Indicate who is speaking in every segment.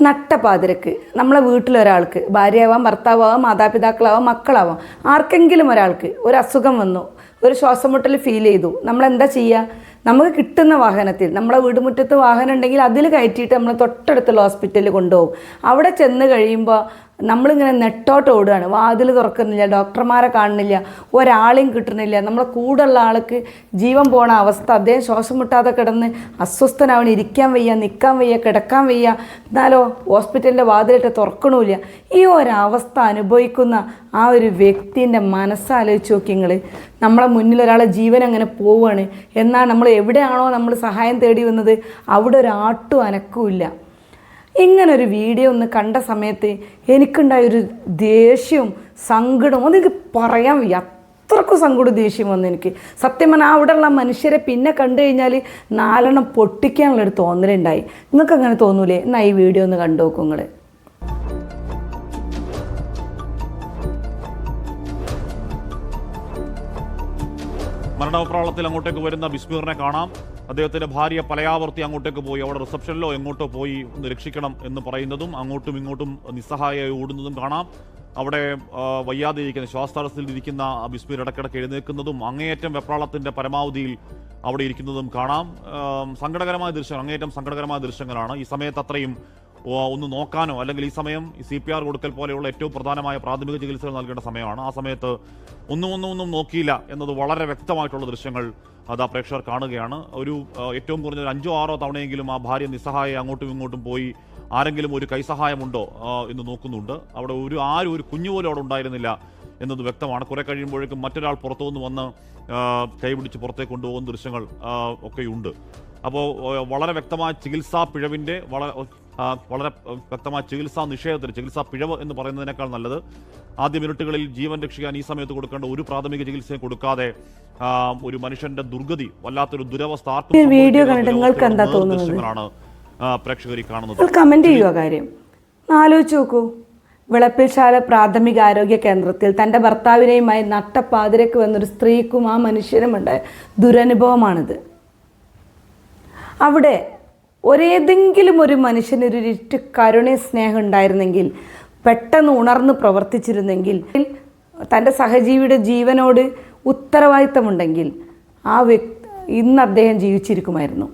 Speaker 1: നട്ടപ്പാതിരക്ക് നമ്മളെ വീട്ടിലൊരാൾക്ക് ഭാര്യയാവാം ഭർത്താവാവാം മാതാപിതാക്കളാവാം മക്കളാവാം ആർക്കെങ്കിലും ഒരാൾക്ക് ഒരു അസുഖം വന്നു ഒരു ശ്വാസം മുട്ടൽ ഫീൽ ചെയ്തു നമ്മളെന്താ ചെയ്യുക നമുക്ക് കിട്ടുന്ന വാഹനത്തിൽ നമ്മളെ വീടുമുറ്റത്ത് വാഹനം ഉണ്ടെങ്കിൽ അതിൽ കയറ്റിയിട്ട് നമ്മൾ തൊട്ടടുത്തുള്ള ഹോസ്പിറ്റലിൽ കൊണ്ടുപോകും. അവിടെ ചെന്ന് കഴിയുമ്പോൾ നമ്മളിങ്ങനെ നെട്ടോട്ട് ഓടുകയാണ്. വാതിൽ തുറക്കുന്നില്ല ഡോക്ടർമാരെ കാണുന്നില്ല ഒരാളെയും കിട്ടുന്നില്ല. നമ്മളെ കൂടെയുള്ള ആൾക്ക് ജീവൻ പോണ അവസ്ഥ. അദ്ദേഹം ശ്വാസം മുട്ടാതെ കിടന്ന് അസ്വസ്ഥനാവണം. ഇരിക്കാൻ വയ്യ നിൽക്കാൻ വയ്യ കിടക്കാൻ വയ്യ. എന്നാലോ ഹോസ്പിറ്റലിന്റെ വാതിലിട്ട് തുറക്കണമില്ല ഈ ഒരവസ്ഥ അനുഭവിക്കുന്ന ആ ഒരു വ്യക്തിന്റെ മനസ്സാലോചിച്ച് നോക്കി നിങ്ങൾ നമ്മളെ മുന്നിൽ ഒരാളെ ജീവൻ അങ്ങനെ പോവുകയാണ്. എന്നാൽ നമ്മൾ എവിടെയാണോ നമ്മൾ സഹായം തേടി വന്നത് അവിടെ ഒരാട്ടും അനക്കുമില്ല ഇങ്ങനൊരു വീഡിയോ ഒന്ന് കണ്ട സമയത്ത് എനിക്കുണ്ടായൊരു ദേഷ്യവും സങ്കടവും അതെനിക്ക് പറയാൻ വയ്യ. അത്രക്കും സങ്കടം ദേഷ്യം വന്നു എനിക്ക്. സത്യം പറഞ്ഞാൽ അവിടെയുള്ള മനുഷ്യരെ പിന്നെ കണ്ടു കഴിഞ്ഞാൽ നാലെണ്ണം പൊട്ടിക്കാനുള്ളൊരു തോന്നലുണ്ടായി. നിങ്ങൾക്ക് അങ്ങനെ തോന്നൂലേ? എന്നാൽ ഈ വീഡിയോ ഒന്ന് കണ്ടു നോക്കും നിങ്ങൾ
Speaker 2: മരണപ്രാളത്തിൽ അങ്ങോട്ടേക്ക് വരുന്ന ബിസ്മീറിനെ കാണാം. അദ്ദേഹത്തിന്റെ ഭാര്യ പലയാവർത്തി അങ്ങോട്ടേക്ക് പോയി. അവിടെ റിസപ്ഷനിലോ എങ്ങോട്ടോ പോയി ഒന്ന് രക്ഷിക്കണം എന്ന് പറയുന്നതും അങ്ങോട്ടും ഇങ്ങോട്ടും നിസ്സഹായമായി ഓടുന്നതും കാണാം. അവിടെ വയ്യാതെ ഇരിക്കുന്ന ശ്വാസതടസ്സത്തിൽ ഇരിക്കുന്ന ബിസ്മീർ ഇടയ്ക്കിടയ്ക്ക് എഴുന്നേൽക്കുന്നതും അങ്ങേയറ്റം വെപ്രാളത്തിന്റെ പരമാവധിയിൽ അവിടെ ഇരിക്കുന്നതും കാണാം. സങ്കടകരമായ ദൃശ്യം അങ്ങേയറ്റം സങ്കടകരമായ ദൃശ്യങ്ങളാണ്. ഈ സമയത്ത് അത്രയും ഒന്ന് നോക്കാനോ? അല്ലെങ്കിൽ ഈ സമയം സി പി ആർ കൊടുക്കൽ പോലെയുള്ള ഏറ്റവും പ്രധാനമായ പ്രാഥമിക ചികിത്സകൾ നൽകേണ്ട സമയമാണ്. ആ സമയത്ത് ഒന്നും ഒന്നും ഒന്നും നോക്കിയില്ല എന്നത് വളരെ വ്യക്തമായിട്ടുള്ള ദൃശ്യങ്ങൾ അത് ആ പ്രേക്ഷകർ കാണുകയാണ്. ഒരു ഏറ്റവും കുറഞ്ഞ ഒരു അഞ്ചോ ആറോ തവണയെങ്കിലും ആ ഭാര്യ നിസ്സഹായ അങ്ങോട്ടും ഇങ്ങോട്ടും പോയി ആരെങ്കിലും ഒരു കൈസഹായമുണ്ടോ എന്ന് നോക്കുന്നുണ്ട്. അവിടെ ഒരു ആരും ഒരു കുഞ്ഞു പോലും അവിടെ ഉണ്ടായിരുന്നില്ല എന്നത് വ്യക്തമാണ്. കുറെ കഴിയുമ്പോഴേക്കും മറ്റൊരാൾ പുറത്തുനിന്ന് വന്ന് കൈ പിടിച്ച് പുറത്തേക്ക് കൊണ്ടുപോകുന്ന ദൃശ്യങ്ങൾ ഒക്കെയുണ്ട്. അപ്പോൾ വളരെ വ്യക്തമായ ചികിത്സാ പിഴവിന്റെ വളരെ വളരെ വ്യക്തമായ ചികിത്സാ നിഷേധത്തിന് ചികിത്സാ പിഴവ് എന്ന് പറയുന്നതിനേക്കാൾ നല്ലത്. ആദ്യ മിനിറ്റുകളിൽ ജീവൻ രക്ഷിക്കാൻ ഈ സമയത്ത് കൊടുക്കേണ്ട ഒരു പ്രാഥമിക ചികിത്സയും കൊടുക്കാതെ ഒരു മനുഷ്യന്റെ ദുർഗതി വല്ലാത്തൊരു ദുരവസ്ഥ ആർക്കും
Speaker 1: വീഡിയോ കണ്ടിട്ട് നിങ്ങൾക്ക് എന്താ തോന്നുന്നത്?
Speaker 2: പ്രേക്ഷകർ കാണുന്നത്.
Speaker 1: കമന്റ് ചെയ്യുക കാര്യം. ആലോചിച്ച് നോക്കൂ. വിളപ്പിൽശാല പ്രാഥമിക ആരോഗ്യ കേന്ദ്രത്തിൽ തന്റെ ഭർത്താവിനെയുമായി നട്ടപ്പാതിരക്ക് വന്നൊരു സ്ത്രീക്കും ആ മനുഷ്യനുമുണ്ടായ ദുരനുഭവമാണിത്. അവിടെ ഒരേതെങ്കിലും ഒരു മനുഷ്യനൊരു ഇറ്റ് കരുണ സ്നേഹം ഉണ്ടായിരുന്നെങ്കിൽ പെട്ടെന്ന് ഉണർന്ന് പ്രവർത്തിച്ചിരുന്നെങ്കിൽ തന്റെ സഹജീവിയുടെ ജീവനോട് ഉത്തരവാദിത്തമുണ്ടെങ്കിൽ ആ വ്യക്തി ഇന്ന് അദ്ദേഹം ജീവിച്ചിരിക്കുമായിരുന്നു.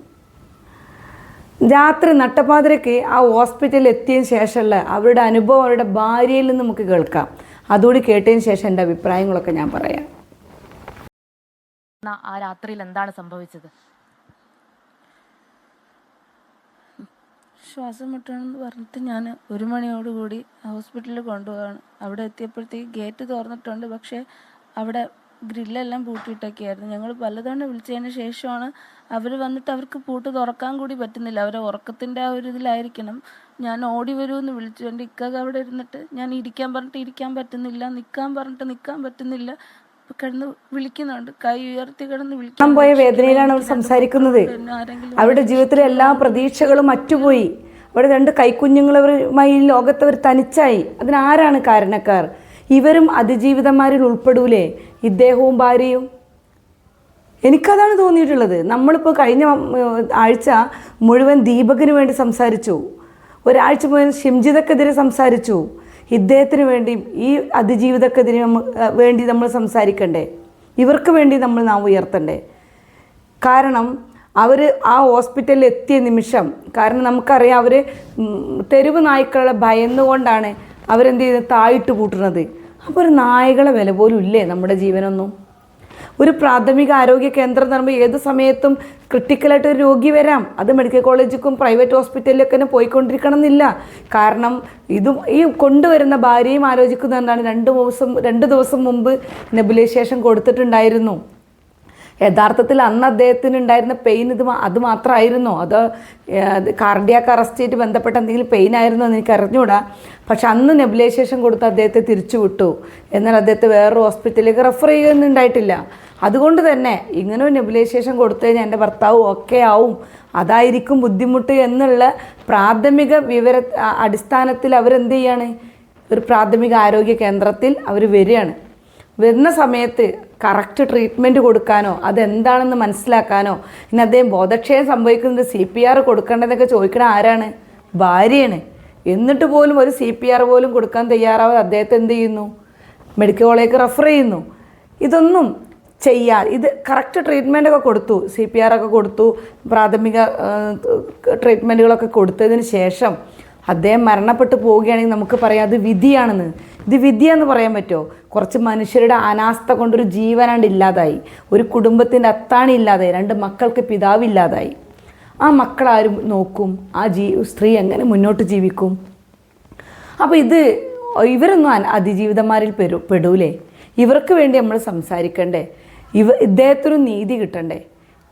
Speaker 1: രാത്രി നട്ടപ്പാതിരയ്ക്ക് ആ ഹോസ്പിറ്റലിൽ എത്തിയതിന് ശേഷമുള്ള അവരുടെ അനുഭവം അവരുടെ ഭാര്യയിൽ നിന്ന് നമുക്ക് കേൾക്കാം. അതുകൂടി കേട്ടതിന് ശേഷം എന്റെ അഭിപ്രായങ്ങളൊക്കെ ഞാൻ പറയാം.
Speaker 3: ആ രാത്രിയിൽ എന്താണ് സംഭവിച്ചത്?
Speaker 4: ശ്വാസം മുട്ടണമെന്ന് പറഞ്ഞിട്ട് ഞാൻ ഒരു മണിയോടുകൂടി ഹോസ്പിറ്റലിൽ കൊണ്ടുപോവാണ്. അവിടെ എത്തിയപ്പോഴത്തേക്ക് ഗേറ്റ് തുറന്നിട്ടുണ്ട്. പക്ഷേ അവിടെ ഗ്രില്ലെല്ലാം പൂട്ടിയിട്ടൊക്കെയായിരുന്നു. ഞങ്ങൾ പലതവണ വിളിച്ചതിന് ശേഷമാണ് അവർ വന്നിട്ട് അവർക്ക് പൂട്ട് തുറക്കാൻ കൂടി പറ്റുന്നില്ല. അവരെ ഉറക്കത്തിന്റെ ആ ഒരു ഇതിലായിരിക്കണം. ഞാൻ ഓടി വരുമെന്ന് വിളിച്ചു എന്റെ ഇക്കക അവിടെ ഇരുന്നിട്ട് ഞാൻ ഇരിക്കാൻ പറഞ്ഞിട്ട് ഇരിക്കാൻ പറ്റുന്നില്ല നിൽക്കാൻ പറഞ്ഞിട്ട് നിൽക്കാൻ പറ്റുന്നില്ല കിടന്ന് വിളിക്കുന്നുണ്ട്. കൈ ഉയർത്തി കിടന്ന്
Speaker 1: വിളിക്കാൻ പോയ വേദനയിലാണ് അവർ സംസാരിക്കുന്നത്. അവരുടെ ജീവിതത്തിലെ എല്ലാ പ്രതീക്ഷകളും മറ്റുപോയി അവിടെ രണ്ട് കൈക്കുഞ്ഞുങ്ങളുമായി ലോകത്ത് അവർ തനിച്ചായി. അതിനാരാണ് കാരണക്കാർ? ഇവരും അതിജീവിതന്മാരിൽ ഉൾപ്പെടൂലേ? ഇദ്ദേഹവും ഭാര്യയും? എനിക്കതാണ് തോന്നിയിട്ടുള്ളത്. നമ്മളിപ്പോൾ കഴിഞ്ഞ ആഴ്ച മുഴുവൻ ദീപകിന് വേണ്ടി സംസാരിച്ചു. ഒരാഴ്ച മുഴുവൻ ഷിംജിതക്കെതിരെ സംസാരിച്ചു. ഇദ്ദേഹത്തിന് വേണ്ടി ഈ അതിജീവിതക്കെതിരെ വേണ്ടി നമ്മൾ സംസാരിക്കണ്ടേ? ഇവർക്ക് വേണ്ടി നമ്മൾ നാം ഉയർത്തണ്ടേ? കാരണം അവർ ആ ഹോസ്പിറ്റലിൽ എത്തിയ നിമിഷം കാരണം നമുക്കറിയാം അവർ തെരുവ് നായ്ക്കളെ ഭയന്നുകൊണ്ടാണ് അവരെന്ത് ചെയ്യുന്നത് തായിട്ട് കൂട്ടുന്നത് അപ്പോൾ ഒരു നായകളെ വില പോലും ഇല്ലേ നമ്മുടെ ജീവനൊന്നും? ഒരു പ്രാഥമിക ആരോഗ്യ കേന്ദ്രം എന്ന് പറയുമ്പോൾ ഏത് സമയത്തും ക്രിട്ടിക്കലായിട്ട് ഒരു രോഗി വരാം. അത് മെഡിക്കൽ കോളേജിലേക്കും പ്രൈവറ്റ് ഹോസ്പിറ്റലിലൊക്കെ തന്നെ പോയിക്കൊണ്ടിരിക്കണം എന്നില്ല. കാരണം ഇതും ഈ കൊണ്ടുവരുന്ന ഭാര്യയും ആലോചിക്കുന്നത് എന്താണ് രണ്ട് ദിവസം രണ്ട് ദിവസം മുമ്പ് നെബുലൈസേഷൻ കൊടുത്തിട്ടുണ്ടായിരുന്നു. യഥാർത്ഥത്തിൽ അന്ന് അദ്ദേഹത്തിന് ഉണ്ടായിരുന്ന പെയിൻ ഇത് അത് മാത്രമായിരുന്നോ. അത് കാർഡിയാക്ക് അറസ്റ്റായിട്ട് ബന്ധപ്പെട്ട എന്തെങ്കിലും പെയിൻ ആയിരുന്നോ എന്ന് എനിക്ക് അറിഞ്ഞുകൂടാ. പക്ഷെ അന്ന് നെബുലൈസേഷൻ കൊടുത്ത് അദ്ദേഹത്തെ തിരിച്ചു വിട്ടു. എന്നാൽ അദ്ദേഹത്തെ വേറൊരു ഹോസ്പിറ്റലിലേക്ക് റെഫർ ചെയ്യുന്നുണ്ടായിട്ടില്ല അതുകൊണ്ട് തന്നെ ഇങ്ങനെ നെബുലൈസേഷൻ കൊടുത്തു കഴിഞ്ഞാൽ എന്റെ ഭർത്താവ് ഓക്കെ ആവും. അതായിരിക്കും ബുദ്ധിമുട്ട് എന്നുള്ള പ്രാഥമിക വിവര അടിസ്ഥാനത്തിൽ അവരെന്ത് ചെയ്യാണ്? ഒരു പ്രാഥമിക ആരോഗ്യ കേന്ദ്രത്തിൽ അവർ വരികയാണ്. വരുന്ന സമയത്ത് കറക്റ്റ് ട്രീറ്റ്മെന്റ് കൊടുക്കാനോ അതെന്താണെന്ന് മനസ്സിലാക്കാനോ ഇനി അദ്ദേഹം ബോധക്ഷയം സംഭവിക്കുന്നത് സി പി ആർ കൊടുക്കേണ്ടതൊക്കെ ചോദിക്കണ ആരാണ്? ഭാര്യയാണ്. എന്നിട്ട് പോലും ഒരു സി പി ആർ പോലും കൊടുക്കാൻ തയ്യാറാവാതെ അദ്ദേഹത്തെ എന്ത് ചെയ്യുന്നു? മെഡിക്കൽ കോളേജ് റെഫർ ചെയ്യുന്നു. ഇതൊന്നും ചെയ്യാൻ ഇത് കറക്റ്റ് ട്രീറ്റ്മെന്റ് ഒക്കെ കൊടുത്തു സി പി ആർ ഒക്കെ കൊടുത്തു പ്രാഥമിക ട്രീറ്റ്മെന്റുകളൊക്കെ കൊടുത്തതിന് ശേഷം അദ്ദേഹം മരണപ്പെട്ടു പോവുകയാണെങ്കിൽ നമുക്ക് പറയാം അത് വിധിയാണെന്ന്. ഇത് വിദ്യ എന്ന് പറയാൻ പറ്റുമോ? കുറച്ച് മനുഷ്യരുടെ അനാസ്ഥ കൊണ്ടൊരു ജീവനാണ്ട് ഇല്ലാതായി. ഒരു കുടുംബത്തിന്റെ അത്താണി ഇല്ലാതായി. രണ്ട് മക്കൾക്ക് പിതാവില്ലാതായി ആ മക്കളാരും നോക്കും ആ ജീ സ്ത്രീ എങ്ങനെ മുന്നോട്ട് ജീവിക്കും? അപ്പോൾ ഇത് ഇവരൊന്നും അതിജീവിതന്മാരിൽ പെരു പെടൂലേ? ഇവർക്ക് വേണ്ടി നമ്മൾ സംസാരിക്കണ്ടേ? ഇവ ഇദ്ദേഹത്തിനും നീതി കിട്ടണ്ടേ?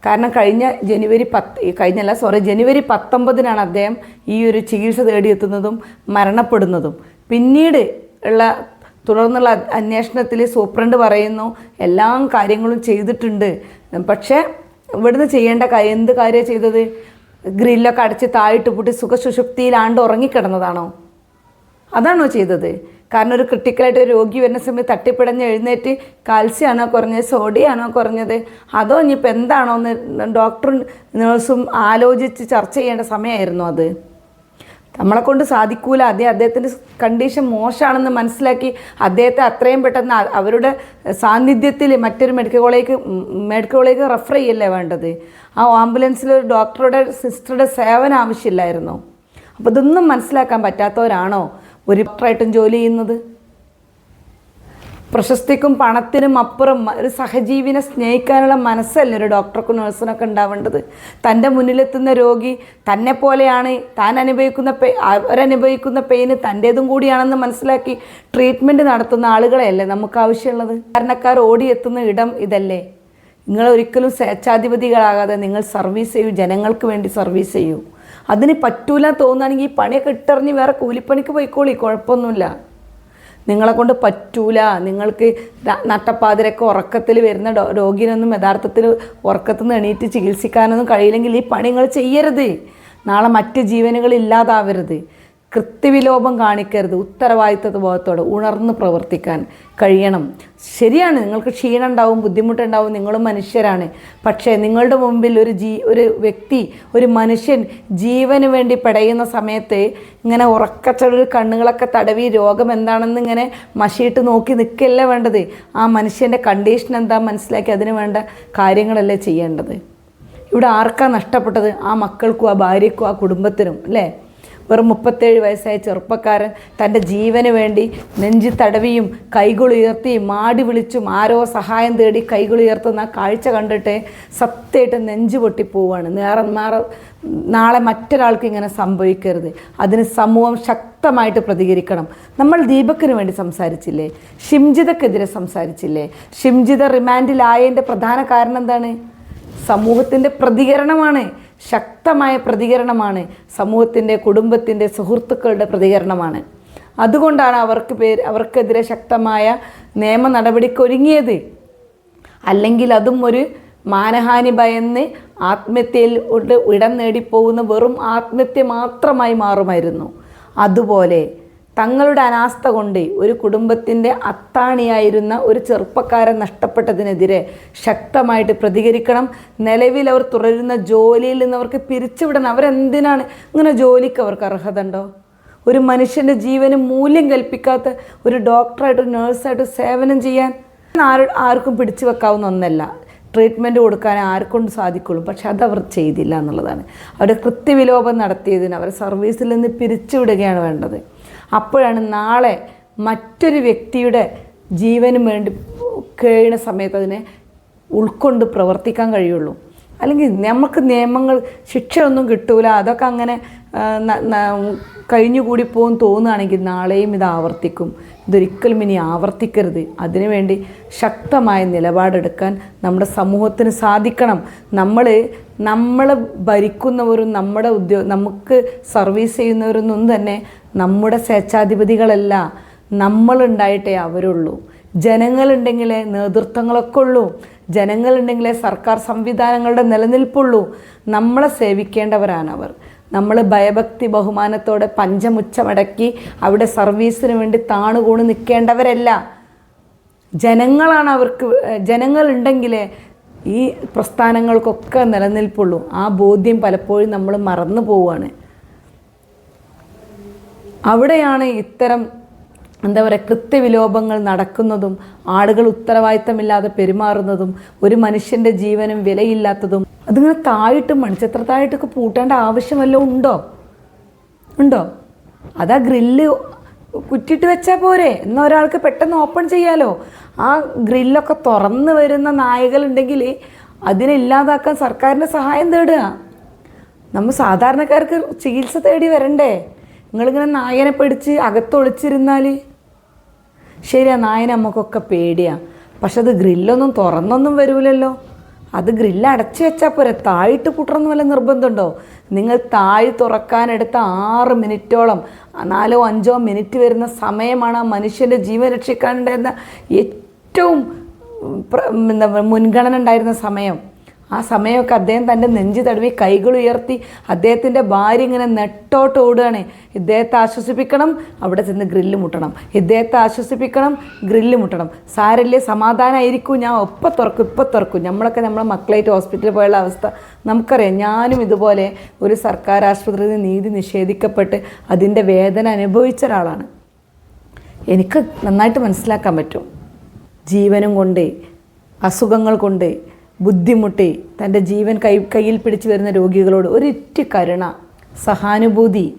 Speaker 1: കാരണം കഴിഞ്ഞ ജനുവരി പത്ത് കഴിഞ്ഞല്ല സോറി ജനുവരി പത്തൊമ്പതിനാണ് അദ്ദേഹം ഈ ഒരു ചികിത്സ തേടിയെത്തുന്നതും മരണപ്പെടുന്നതും. പിന്നീട് ഉള്ള തുടർന്നുള്ള അന്വേഷണത്തിൽ സൂപ്രണ്ട് പറയുന്നു എല്ലാ കാര്യങ്ങളും ചെയ്തിട്ടുണ്ട്. പക്ഷേ ഇവിടുന്ന് ചെയ്യേണ്ട കാര്യം എന്ത് കാര്യമാണ് ചെയ്തത്? ഗ്രില്ലൊക്കെ അടച്ച് താഴിട്ട് പൂട്ടി സുഖസുഷുപ്തിയിലാണ്ട് ഉറങ്ങിക്കിടന്നതാണോ? അതാണോ ചെയ്തത്? കാരണം ഒരു ക്രിട്ടിക്കലായിട്ട് രോഗി വരുന്ന സമയത്ത് തട്ടിപ്പിടഞ്ഞ് എഴുന്നേറ്റ് കാൽസ്യമാണോ കുറഞ്ഞത് സോഡിയാണോ കുറഞ്ഞത് അതോ ഇനിയിപ്പോൾ എന്താണോ എന്ന് ഡോക്ടറും നേഴ്സും ആലോചിച്ച് ചർച്ച ചെയ്യേണ്ട സമയമായിരുന്നു അത്? നമ്മളെ കൊണ്ട് സാധിക്കൂല. അതേ അദ്ദേഹത്തിന്റെ കണ്ടീഷൻ മോശമാണെന്ന് മനസ്സിലാക്കി അദ്ദേഹത്തെ അത്രയും പെട്ടെന്ന് അവരുടെ സാന്നിധ്യത്തിൽ മറ്റൊരു medical college medical college refer ചെയ്യല്ലേ വേണ്ടത്? ആ ആംബുലൻസിൽ ഒരു ഡോക്ടറുടെ സിസ്റ്ററുടെ സേവനം ആവശ്യമില്ലായിരുന്നോ. അപ്പോൾ ഇതൊന്നും മനസ്സിലാക്കാൻ പറ്റാത്തവരാണോ? ഒരു ഡോക്ടറായിട്ടും ജോലി ചെയ്യുന്നത്? പ്രശസ്തിക്കും പണത്തിനും അപ്പുറം ഒരു സഹജീവിനെ സ്നേഹിക്കാനുള്ള മനസ്സല്ലേ ഒരു ഡോക്ടർക്കും നഴ്സിനൊക്കെ ഉണ്ടാവേണ്ടത്? തന്റെ മുന്നിലെത്തുന്ന രോഗി തന്നെ പോലെയാണ്. താൻ അനുഭവിക്കുന്ന പെ അവരനുഭവിക്കുന്ന പെയിന് തന്റേതും കൂടിയാണെന്ന് മനസ്സിലാക്കി ട്രീറ്റ്മെന്റ് നടത്തുന്ന ആളുകളെയല്ലേ നമുക്ക് ആവശ്യമുള്ളത്? കാരണക്കാർ ഓടിയെത്തുന്ന ഇടം ഇതല്ലേ? നിങ്ങൾ ഒരിക്കലും സ്വേച്ഛാധിപതികളാകാതെ നിങ്ങൾ സർവീസ് ചെയ്യൂ ജനങ്ങൾക്ക് വേണ്ടി സർവീസ് ചെയ്യൂ. അതിന് പറ്റൂല തോന്നുകയാണെങ്കിൽ ഈ പണിയൊക്കെ ഇട്ടെറിഞ്ഞ് വേറെ കൂലിപ്പണിക്ക് പോയിക്കോളി കുഴപ്പമൊന്നുമില്ല. നിങ്ങളെ കൊണ്ട് പറ്റൂല. നിങ്ങൾക്ക് നട്ടപ്പാതിരൊക്കെ ഉറക്കത്തിൽ വരുന്ന രോഗിനൊന്നും യഥാർത്ഥത്തിൽ ഉറക്കത്തിൽ നിന്ന് എണീറ്റ് ചികിത്സിക്കാനൊന്നും കഴിയില്ലെങ്കിൽ ഈ പണി നിങ്ങൾ ചെയ്യരുത്. നാളെ മറ്റ് ജീവനുകൾ ഇല്ലാതാവരുത്. കൃത്യവിലോപം കാണിക്കരുത് ഉത്തരവാദിത്വ ബോധത്തോടെ ഉണർന്ന് പ്രവർത്തിക്കാൻ കഴിയണം. ശരിയാണ് നിങ്ങൾക്ക് ക്ഷീണം ഉണ്ടാവും ബുദ്ധിമുട്ടുണ്ടാവും നിങ്ങളും മനുഷ്യരാണ്. പക്ഷേ നിങ്ങളുടെ മുമ്പിൽ ഒരു ജീ ഒരു വ്യക്തി ഒരു മനുഷ്യൻ ജീവന് വേണ്ടി പെടയുന്ന സമയത്ത് ഇങ്ങനെ ഉറക്കച്ചൊരു കണ്ണുകളൊക്കെ തടവി രോഗം എന്താണെന്ന് ഇങ്ങനെ മഷിയിട്ട് നോക്കി നിൽക്കല്ലേ വേണ്ടത്? ആ മനുഷ്യന്റെ കണ്ടീഷൻ എന്താ മനസ്സിലാക്കി അതിന് വേണ്ട കാര്യങ്ങളല്ലേ ചെയ്യേണ്ടത്? ഇവിടെ ആർക്കാണ് നഷ്ടപ്പെട്ടത്? ആ മക്കൾക്കും ആ ഭാര്യക്കും ആ കുടുംബത്തിനും അല്ലേ? വെറും മുപ്പത്തേഴ് വയസ്സായ ചെറുപ്പക്കാരൻ തന്റെ ജീവന് വേണ്ടി നെഞ്ചി തടവിയും കൈകളുയർത്തിയും മാടി വിളിച്ചും ആരോ സഹായം തേടി കൈകളുയർത്തുന്ന കാഴ്ച കണ്ടിട്ട് സത്യമായിട്ട് നെഞ്ചു പൊട്ടിപ്പോവാണ് നേറെ നേറെ നാളെ മറ്റൊരാൾക്ക് ഇങ്ങനെ സംഭവിക്കരുത്. അതിന് സമൂഹം ശക്തമായിട്ട് പ്രതികരിക്കണം. നമ്മൾ ദീപക്കിന് വേണ്ടി സംസാരിച്ചില്ലേ? ഷിംജിതക്കെതിരെ സംസാരിച്ചില്ലേ? ഷിംജിത റിമാൻഡിലായതിന്റെ പ്രധാന കാരണം എന്താണ്? സമൂഹത്തിന്റെ പ്രതികരണമാണ്. ശക്തമായ പ്രതികരണമാണ് സമൂഹത്തിന്റെ കുടുംബത്തിന്റെ സുഹൃത്തുക്കളുടെ പ്രതികരണമാണ്. അതുകൊണ്ടാണ് അവർക്ക് പേര് അവർക്കെതിരെ ശക്തമായ നിയമ നടപടിക്ക് ഒരുങ്ങിയത്. അല്ലെങ്കിൽ അതും ഒരു മാനഹാനി ഭയന്ന് ആത്മഹത്യയിൽ ഇടം നേടിപ്പോകുന്ന വെറും ആത്മഹത്യ മാത്രമായി മാറുമായിരുന്നു. അതുപോലെ തങ്ങളുടെ അനാസ്ഥ കൊണ്ട് ഒരു കുടുംബത്തിന്റെ അത്താണിയായിരുന്ന ഒരു ചെറുപ്പക്കാരൻ നഷ്ടപ്പെട്ടതിനെതിരെ ശക്തമായിട്ട് പ്രതികരിക്കണം. നിലവിൽ അവർ തുടരുന്ന ജോലിയിൽ നിന്ന് അവർക്ക് പിരിച്ചുവിടണം. അവരെന്തിനാണ് ഇങ്ങനെ ജോലിക്ക് അവർക്ക് അർഹത ഉണ്ടോ ഒരു മനുഷ്യന്റെ ജീവന് മൂല്യം കൽപ്പിക്കാത്ത ഒരു ഡോക്ടറായിട്ട് ഒരു നേഴ്സായിട്ട് സേവനം ചെയ്യാൻ ആരും ആർക്കും പിടിച്ചു വെക്കാവുന്ന ഒന്നല്ല. ട്രീറ്റ്മെന്റ് കൊടുക്കാൻ ആർക്കൊണ്ട് സാധിക്കുള്ളൂ. പക്ഷെ അതവർ ചെയ്തില്ല എന്നുള്ളതാണ്. അവരുടെ കൃത്യവിലോപം നടത്തിയതിന് അവർ സർവീസിൽ നിന്ന് പിരിച്ചുവിടുകയാണ് വേണ്ടത്. അപ്പോഴാണ് നാളെ മറ്റൊരു വ്യക്തിയുടെ ജീവനും വേണ്ടി കഴിയുന്ന സമയത്ത് അതിനെ ഉൾക്കൊണ്ട് പ്രവർത്തിക്കാൻ കഴിയുള്ളൂ. അല്ലെങ്കിൽ നമുക്ക് നിയമങ്ങൾ ശിക്ഷയൊന്നും കിട്ടൂല അതൊക്കെ അങ്ങനെ കഴിഞ്ഞുകൂടി പോകും തോന്നുകയാണെങ്കിൽ നാളെയും ഇത് ആവർത്തിക്കും. ഇതൊരിക്കലും ഇനി ആവർത്തിക്കരുത്. അതിനുവേണ്ടി ശക്തമായ നിലപാടെടുക്കാൻ നമ്മുടെ സമൂഹത്തിന് സാധിക്കണം. നമ്മൾ നമ്മളെ ഭരിക്കുന്നവരും നമ്മുടെ ഉദ്യോഗ നമുക്ക് സർവീസ് ചെയ്യുന്നവരൊന്നും തന്നെ നമ്മുടെ സ്വേച്ഛാധിപതികളല്ല നമ്മളുണ്ടായിട്ടേ അവരുള്ളൂ. ജനങ്ങളുണ്ടെങ്കിലേ നേതൃത്വങ്ങളൊക്കെ ഉള്ളൂ. ജനങ്ങളുണ്ടെങ്കിലേ സർക്കാർ സംവിധാനങ്ങളുടെ നിലനിൽപ്പുള്ളൂ. നമ്മളെ സേവിക്കേണ്ടവരാണവർ. നമ്മൾ ഭയഭക്തി ബഹുമാനത്തോടെ പഞ്ചമുച്ചമടക്കി അവിടെ സർവീസിന് വേണ്ടി താണുകൂണ് നിൽക്കേണ്ടവരല്ല. ജനങ്ങളാണ് അവർക്ക് ജനങ്ങളുണ്ടെങ്കിലേ ഈ പ്രസ്ഥാനങ്ങൾക്കൊക്കെ നിലനിൽപ്പുള്ളൂ. ആ ബോധ്യം പലപ്പോഴും നമ്മൾ മറന്നു പോവുകയാണ്. അവിടെയാണ് ഇത്തരം എന്താ പറയുക കൃത്യവിലോപങ്ങൾ നടക്കുന്നതും ആളുകൾ ഉത്തരവാദിത്തമില്ലാതെ പെരുമാറുന്നതും ഒരു മനുഷ്യന്റെ ജീവനും വിലയില്ലാത്തതും. അതിങ്ങനെ താഴിട്ട് മണിച്ചത്രത്തായിട്ടൊക്കെ പൂട്ടേണ്ട ആവശ്യമല്ലോ ഉണ്ടോ? ഉണ്ടോ? അതാ ഗ്രില്ല് കുറ്റിട്ട് വെച്ചാൽ പോരെ. എന്നാൽ ഒരാൾക്ക് പെട്ടെന്ന് ഓപ്പൺ ചെയ്യാലോ. ആ ഗ്രില്ലൊക്കെ തുറന്ന് വരുന്ന നായകളുണ്ടെങ്കിൽ അതിനെ ഇല്ലാതാക്കാൻ സർക്കാരിന്റെ സഹായം തേടുക. നമ്മൾ സാധാരണക്കാർക്ക് ചികിത്സ തേടി വരണ്ടേ? നിങ്ങളിങ്ങനെ നായനെ പിടിച്ച് അകത്തൊളിച്ചിരുന്നാൽ ശരിയാ നായനെ നമുക്കൊക്കെ പേടിയാ. പക്ഷെ അത് ഗ്രില്ലൊന്നും തുറന്നൊന്നും വരൂലല്ലോ. അത് ഗ്രില്ല് അടച്ചു വെച്ചാൽ പോരെ. താഴിട്ട് പൂട്ടണമെന്ന് വല്ല നിർബന്ധമുണ്ടോ? നിങ്ങൾ താഴ് തുറക്കാനെടുത്ത ആറ് മിനിറ്റോളം നാലോ അഞ്ചോ മിനിറ്റ് വരുന്ന സമയമാണ് ആ മനുഷ്യന്റെ ജീവൻ രക്ഷിക്കാനുണ്ടായിരുന്ന ഏറ്റവും എന്താ മുൻഗണന ഉണ്ടായിരുന്ന സമയം. ആ സമയമൊക്കെ അദ്ദേഹം തന്റെ നെഞ്ചു തടവി കൈകൾ ഉയർത്തി അദ്ദേഹത്തിന്റെ ഭാര്യ ഇങ്ങനെ നെട്ടോട്ട് ഓടുകയാണ്. ഇദ്ദേഹത്തെ ആശ്വസിപ്പിക്കണം അവിടെ ചെന്ന് ഗ്രില്ല് മുട്ടണം. ഇദ്ദേഹത്തെ ആശ്വസിപ്പിക്കണം ഗ്രില്ല് മുട്ടണം. സാരല്ലേ സമാധാനമായിരിക്കും ഞാൻ ഒപ്പം തുറക്കും ഇപ്പം തുറക്കും. നമ്മളൊക്കെ നമ്മളെ മക്കളായിട്ട് ഹോസ്പിറ്റലിൽ പോയുള്ള അവസ്ഥ. നമുക്കറിയാം ഞാനും ഇതുപോലെ ഒരു സർക്കാർ ആശുപത്രിയിൽ നീതി നിഷേധിക്കപ്പെട്ട് അതിന്റെ വേദന അനുഭവിച്ച ഒരാളാണ്. എനിക്ക് നന്നായിട്ട് മനസ്സിലാക്കാൻ പറ്റും. ജീവനും കൊണ്ട് അസുഖങ്ങൾ കൊണ്ട് ബുദ്ധിമുട്ടി തന്റെ ജീവൻ കൈ കയ്യിൽ പിടിച്ചു വരുന്ന രോഗികളോട് ഒരിറ്റ് കരുണ സഹാനുഭൂതി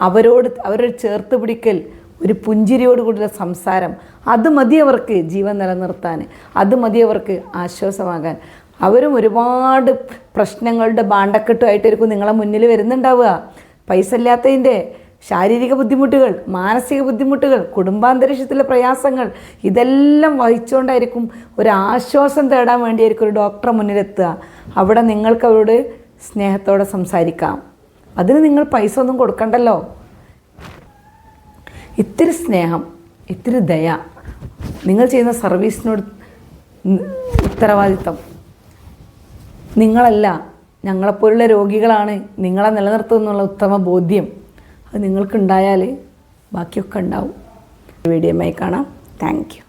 Speaker 1: അവരോട് അവരെ ചേർത്ത് പിടിക്കൽ ഒരു പുഞ്ചിരിയോടുകൂടിയുള്ള സംസാരം അത് മതി അവർക്ക് ജീവൻ നിലനിർത്താൻ അത് മതി അവർക്ക് ആശ്വാസമാകാൻ. അവരും ഒരുപാട് പ്രശ്നങ്ങളുടെ ബാണ്ടക്കെട്ടുമായിട്ടായിരിക്കും നിങ്ങളെ മുന്നിൽ വരുന്നുണ്ടാവുക. പൈസ ഇല്ലാത്തതിന്റെ ശാരീരിക ബുദ്ധിമുട്ടുകൾ മാനസിക ബുദ്ധിമുട്ടുകൾ കുടുംബാന്തരീക്ഷത്തിലെ പ്രയാസങ്ങൾ ഇതെല്ലാം വഹിച്ചുകൊണ്ടായിരിക്കും ഒരു ആശ്വാസം തേടാൻ വേണ്ടിയായിരിക്കും ഒരു ഡോക്ടറെ മുന്നിലെത്തുക. അവിടെ നിങ്ങൾക്ക് അവരോട് സ്നേഹത്തോടെ സംസാരിക്കാം. അതിന് നിങ്ങൾ പൈസ ഒന്നും കൊടുക്കണ്ടല്ലോ. ഇത്തിരി സ്നേഹം ഇത്തിരി ദയ. നിങ്ങൾ ചെയ്യുന്ന സർവീസിനോട് ഉത്തരവാദിത്തം. നിങ്ങളല്ല ഞങ്ങളെപ്പോലുള്ള രോഗികളാണ് നിങ്ങളെ നിലനിർത്തുന്നുള്ള ഉത്തമ ബോധ്യം. അത് നിങ്ങൾക്കുണ്ടായാൽ ബാക്കിയൊക്കെ ഉണ്ടാവും. വീഡിയോമായി കാണാം. താങ്ക്